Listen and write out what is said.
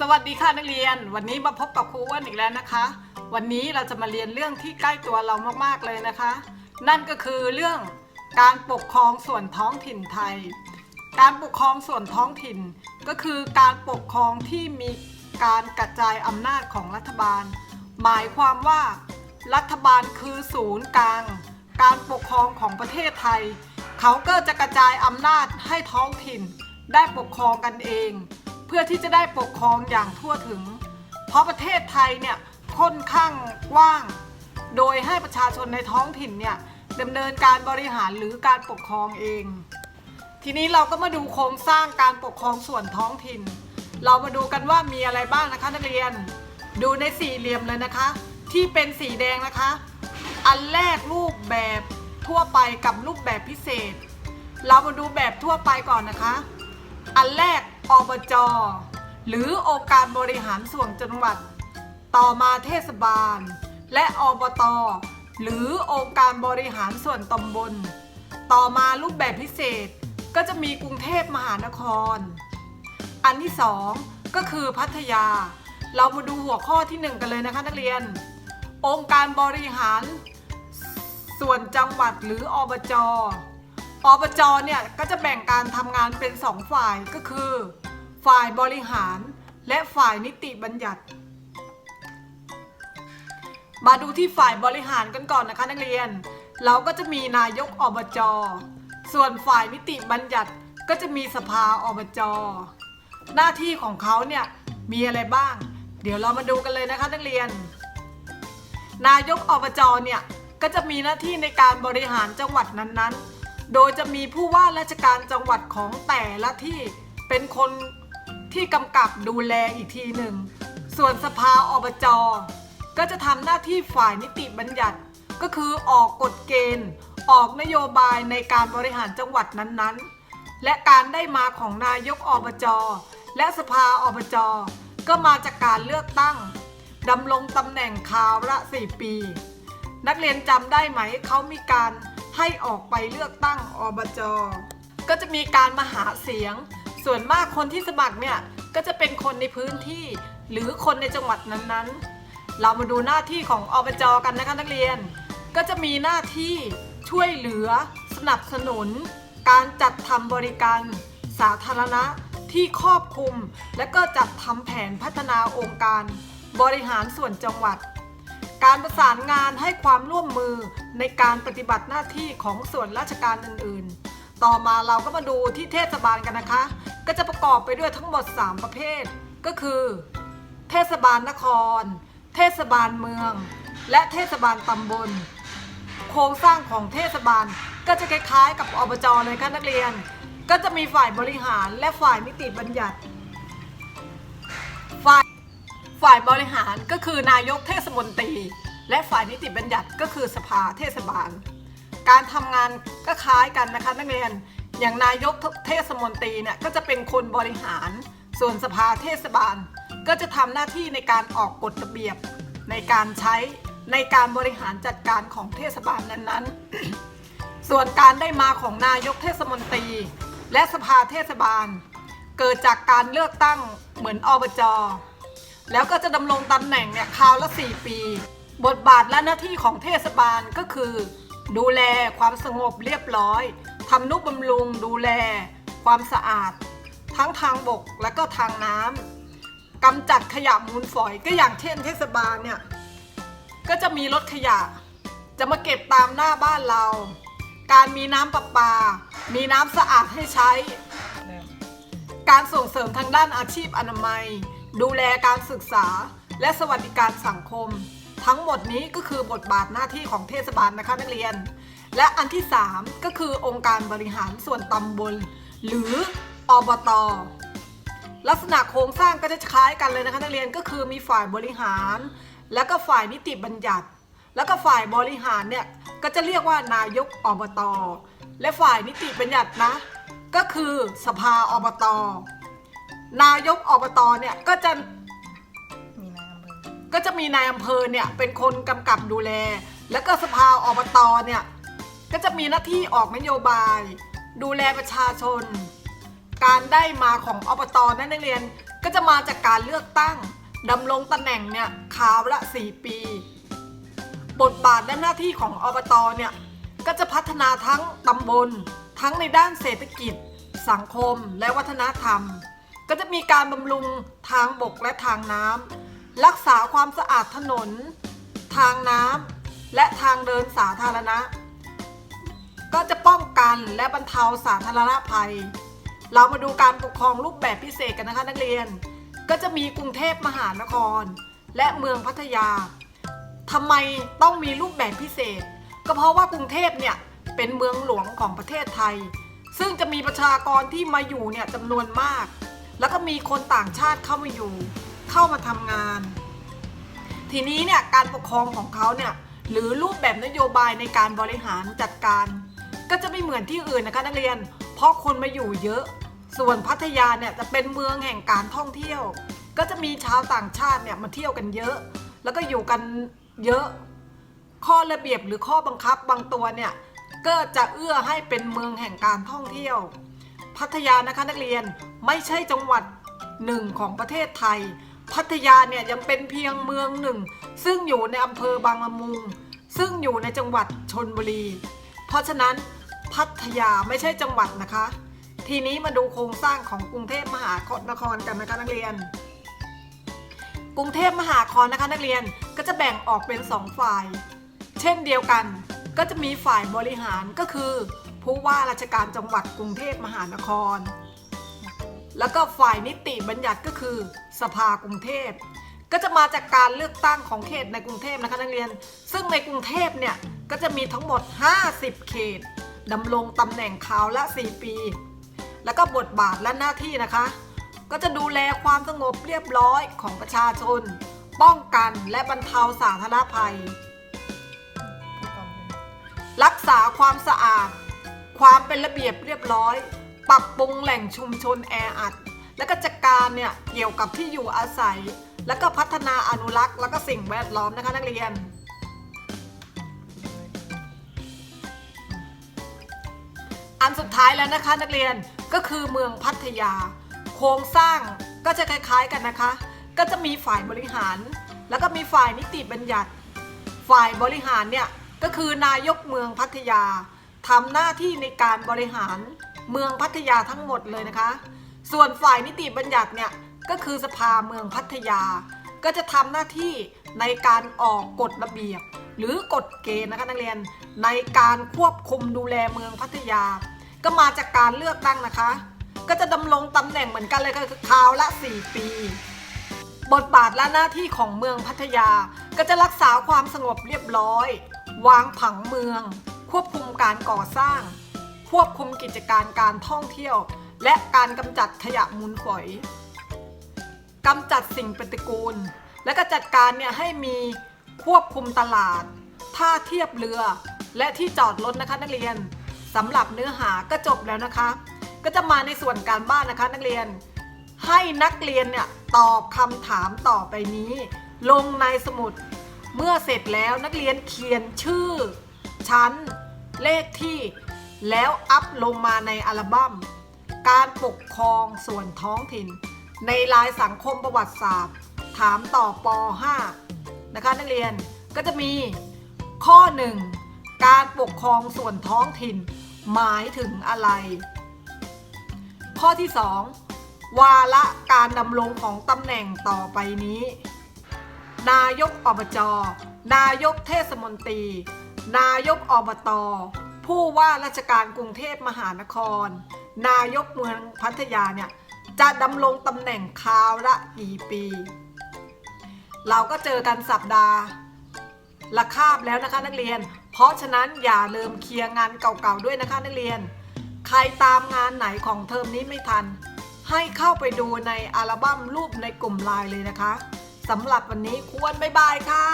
สวัสดีค่ะนักเรียน วันนี้มาพบกับครูอ้วนอีกแล้วนะคะ วันนี้เราจะมาเรียนเรื่องที่ใกล้ตัวเรามากๆเลยนะคะ นั่นก็คือเรื่องการปกครองส่วนท้องถิ่นไทย การปกครองส่วนท้องถิ่น ก็คือการปกครองที่มีการกระจายอำนาจของรัฐบาล หมายความว่า รัฐบาลคือศูนย์กลาง การปกครองของประเทศไทย เขาก็จะกระจายอำนาจให้ท้องถิ่น ได้ปกครองกันเอง เพื่อที่จะได้ปกครองอย่างทั่วถึง เพราะประเทศไทยเนี่ยค่อนข้างกว้าง โดยให้ประชาชนในท้องถิ่นเนี่ยดำเนินการบริหารหรือการปกครองเอง ทีนี้เราก็มาดูโครงสร้างการปกครองส่วนท้องถิ่น เรามาดูกันว่ามีอะไรบ้างนะคะนักเรียน ดูในสี่เหลี่ยมเลยนะคะ ที่เป็นสีแดงนะคะ อันแรกรูปแบบทั่วไปกับรูปแบบพิเศษ เรามาดูแบบทั่วไปก่อนนะคะ อันแรก อบจ หรือองค์การบริหารส่วนจังหวัด ต่อมาเทศบาล และอบต หรือองค์การบริหารส่วนตำบล ต่อมารูปแบบพิเศษก็จะมีกรุงเทพมหานคร อันที่สองก็คือพัทยา เรามาดูหัวข้อที่หนึ่งกันเลยนะคะนักเรียน องค์การบริหาร ส่วนจังหวัดหรืออบจอบจเนี่ยก็จะแบ่งการทำงานเป็นสองฝ่ายก็คือ ฝ่ายบริหารและฝ่ายนิติบัญญัติ มาดูที่ฝ่ายบริหารกันก่อนนะคะนักเรียน เราก็จะมีนายกอบจส่วนฝ่ายนิติบัญญัติก็จะมีสภาอบจหน้าที่ของเขาเนี่ยมีอะไรบ้าง เดี๋ยวเรามาดูกันเลยนะคะนักเรียน นายกอบจเนี่ยก็จะมีหน้าที่ในการบริหารจังหวัดนั้นๆ โดยจะมีผู้ว่าราชการจังหวัดของแต่ละที่เป็นคน ที่กำกับดูแลอีกทีหนึ่ง ส่วนสภาอบจก็จะทำหน้าที่ฝ่ายนิติบัญญัติ ก็คือออกกฎเกณฑ์ ออกนโยบายในการบริหารจังหวัดนั้นๆ และการได้มาของนายกอบจและสภาอบจก็มาจากการเลือกตั้งดำรงตำแหน่งคาวละ4ปี นักเรียนจำได้ไหมเขามีการให้ออกไปเลือกตั้งอบจ ก็จะมีการมาหาเสียง ส่วนมากคนที่สมัครเนี่ยก็จะเป็นคนในพื้นที่ หรือคนในจังหวัดนั้นๆ เรามาดูหน้าที่ของอบจกันนะคะนักเรียน ก็จะมีหน้าที่ช่วยเหลือสนับสนุน การจัดทำบริการสาธารณะที่ครอบคลุม และก็จัดทำแผนพัฒนาองค์การ บริหารส่วนจังหวัด การประสานงานให้ความร่วมมือในการปฏิบัติหน้าที่ของส่วนราชการอื่นๆ ต่อมาเราก็มาดูที่เทศบาลกันนะคะ ก็จะประกอบไปด้วยทั้งหมด 3 ประเภท ก็คือ เทศบาลนคร เทศบาลเมือง และเทศบาลตำบล โครงสร้างของเทศบาลก็จะคล้ายๆ กับอบจเลยค่ะนักเรียน ก็จะมีฝ่ายบริหารและฝ่ายนิติบัญญัติ ฝ่ายฝ่ายบริหารก็คือนายกเทศมนตรี และฝ่ายนิติบัญญัติก็คือสภาเทศบาล การทำงานก็คล้ายกันนะคะนักเรียน อย่างนายกเทศมนตรีเนี่ยก็จะเป็นคนบริหาร ส่วนสภาเทศบาล ก็จะทำหน้าที่ในการออกกฎระเบียบ ในการใช้ในการบริหารจัดการของเทศบาลนั้นๆ ส่วนการได้มาของนายกเทศมนตรี และสภาเทศบาล เกิดจากการเลือกตั้งเหมือนอบจแล้วก็จะดำรงตำแหน่งเนี่ยคราวละ 4 ปี บทบาทและหน้าที่ของเทศบาลก็คือ ดูแลความสงบเรียบร้อยทำนุบำรุงดูแลความสะอาด ทั้งทางบกและก็ทางน้ำกำจัดขยะมูลฝอยก็อย่างเช่นเทศบาลเนี่ย ก็จะมีรถขยะ จะมาเก็บตามหน้าบ้านเรา การมีน้ำประปา มีน้ำสะอาดให้ใช้ การส่งเสริมทางด้านอาชีพอนามัย ดูแลการศึกษาและสวัสดิการสังคม ทั้งหมดนี้ก็คือบทบาทหน้าที่ของเทศบาลนะคะนักเรียน และอันที่ 3 ก็คือองค์การบริหารส่วนตำบล หรืออบตลักษณะโครงสร้างก็จะคล้ายกันเลยนะคะนักเรียนก็คือมีฝ่ายบริหาร แล้วก็ฝ่ายนิติบัญญัติ แล้วก็ฝ่ายบริหารเนี่ยก็จะเรียกว่านายกอบต และฝ่ายนิติบัญญัตินะ ก็คือสภาอบต นายกอบตเนี่ยก็จะ ก็จะมีนายอำเภอเนี่ยเป็นคนกำกับดูแล แล้วก็สภาอบตเนี่ยก็จะมีหน้าที่ออกนโยบาย ดูแลประชาชน การได้มาของอบตนั้นนักเรียนก็จะมาจากการเลือกตั้งดำรงตำแหน่งเนี่ยคาวละ 4 ปี บทบาทและหน้าที่ของอบตเนี่ยก็จะพัฒนาทั้งตำบล ทั้งในด้านเศรษฐกิจ สังคมและวัฒนธรรม ก็จะมีการบำรุงทางบกและทางน้ำ รักษาความสะอาดถนน ทางน้ำและทางเดินสาธารณะ ก็จะป้องกันและบรรเทาสาธารณภัย เรามาดูการปกครองรูปแบบพิเศษกันนะคะนักเรียน ก็จะมีกรุงเทพมหานคร และเมืองพัทยาทำไมต้องมีรูปแบบพิเศษ ก็เพราะว่ากรุงเทพเนี่ยเป็นเมืองหลวงของประเทศไทย ซึ่งจะมีประชากรที่มาอยู่เนี่ยจำนวนมาก แล้วก็มีคนต่างชาติเข้ามาอยู่ เข้ามาทำงาน ทีนี้เนี่ยการปกครองของเขาเนี่ยหรือรูปแบบนโยบายในการบริหารจัดการ ก็จะไม่เหมือนที่อื่นนะคะนักเรียน เพราะคนมาอยู่เยอะ ส่วนพัทยาเนี่ยจะเป็นเมืองแห่งการท่องเที่ยว ก็จะมีชาวต่างชาติเนี่ยมาเที่ยวกันเยอะ แล้วก็อยู่กันเยอะ ข้อระเบียบหรือข้อบังคับบางตัวเนี่ยก็จะเอื้อให้เป็นเมืองแห่งการท่องเที่ยว พัทยานะคะนักเรียนไม่ใช่จังหวัดหนึ่งของประเทศไทย พัทยาเนี่ยยังเป็นเพียงเมืองหนึ่ง ซึ่งอยู่ในอำเภอบางละมุง ซึ่งอยู่ในจังหวัดชนบุรี เพราะฉะนั้นพัทยาไม่ใช่จังหวัดนะคะ ทีนี้มาดูโครงสร้างของกรุงเทพมหานครกันนะคะนักเรียน กรุงเทพมหานครนะคะนักเรียนก็จะแบ่งออกเป็นสองฝ่าย เช่นเดียวกันก็จะมีฝ่ายบริหารก็คือ ผู้ว่าราชการจังหวัดกรุงเทพมหานคร แล้วก็ฝ่ายนิติบัญญัติก็คือสภากรุงเทพ ก็จะมาจากการเลือกตั้งของเขตในกรุงเทพนะคะนักเรียน ซึ่งในกรุงเทพเนี่ยก็จะมีทั้งหมด 50 เขตดำรงตำแหน่งคราวละ 4 ปี แล้วก็บทบาทและหน้าที่นะคะ ก็จะดูแลความสงบเรียบร้อยของประชาชน ป้องกันและบรรเทาสาธารณภัยผู้กองเลยรักษาความสะอาด ความเป็นระเบียบเรียบร้อย ปรับปรุงแหล่งชุมชนแออัด และก็จัดการเนี่ยเกี่ยวกับที่อยู่อาศัย แล้วก็พัฒนาอนุรักษ์แล้วก็สิ่งแวดล้อมนะคะนักเรียน อันสุดท้ายแล้วนะคะนักเรียนก็คือเมืองพัทยา โครงสร้างก็จะคล้ายๆกันนะคะ ก็จะมีฝ่ายบริหาร แล้วก็มีฝ่ายนิติบัญญัติ ฝ่ายบริหารเนี่ยก็คือนายกเมืองพัทยาทำหน้าที่ในการบริหาร เมืองพัทยาทั้งหมดเลยนะคะ ส่วนฝ่ายนิติบัญญัติเนี่ยก็คือสภาเมืองพัทยา ก็จะทำหน้าที่ในการออกกฎระเบียบ หรือกฎเกณฑ์นะคะนักเรียนในการควบคุมดูแลเมืองพัทยา ก็มาจากการเลือกตั้งนะคะ ก็จะดำรงตำแหน่งเหมือนกันเลยก็คือคราวละ 4 ปี บทบาทและหน้าที่ของเมืองพัทยา ก็จะรักษาความสงบเรียบร้อย วางผังเมือง ควบคุมการก่อสร้าง ควบคุมกิจการการท่องเที่ยว และการกำจัดขยะมูลฝอยกำจัดสิ่งปฏิกูล และก็จัดการเนี่ยให้มีควบคุมตลาด ท่าเทียบเรือ และที่จอดรถนะคะนักเรียนสำหรับเนื้อหาก็จบแล้วนะคะ ก็จะมาในส่วนการบ้านนะคะนักเรียน ให้นักเรียนเนี่ยตอบคำถามต่อไปนี้ ลงในสมุดเมื่อเสร็จแล้วนักเรียนเขียนชื่อ ชั้น เลขที่ แล้วอัพลงมาในอัลบั้ม การปกครองส่วนท้องถิ่น ในลายสังคมประวัติศาสตร์ ถามต่อป .5 นะคะนักเรียนก็จะมีข้อ 1 การปกครองส่วนท้องถิ่น หมายถึงอะไร ข้อที่ 2 วาระการดำรงของตำแหน่งต่อไปนี้ นายกอบจ นายกเทศมนตรี นายกอบต ผู้ว่าราชการกรุงเทพมหานคร นายกเมืองพัทยาเนี่ยจะดำรงตำแหน่งคราวละกี่ปี เราก็เจอกันสัปดาห์ละคาบแล้วนะคะนักเรียน เพราะฉะนั้นอย่าลืมเคลียร์งานเก่าๆด้วยนะคะนักเรียน ใครตามงานไหนของเทอมนี้ไม่ทัน ให้เข้าไปดูในอัลบั้มรูปในกลุ่มไลน์เลยนะคะสำหรับวันนี้ควรบ๊ายบายค่ะ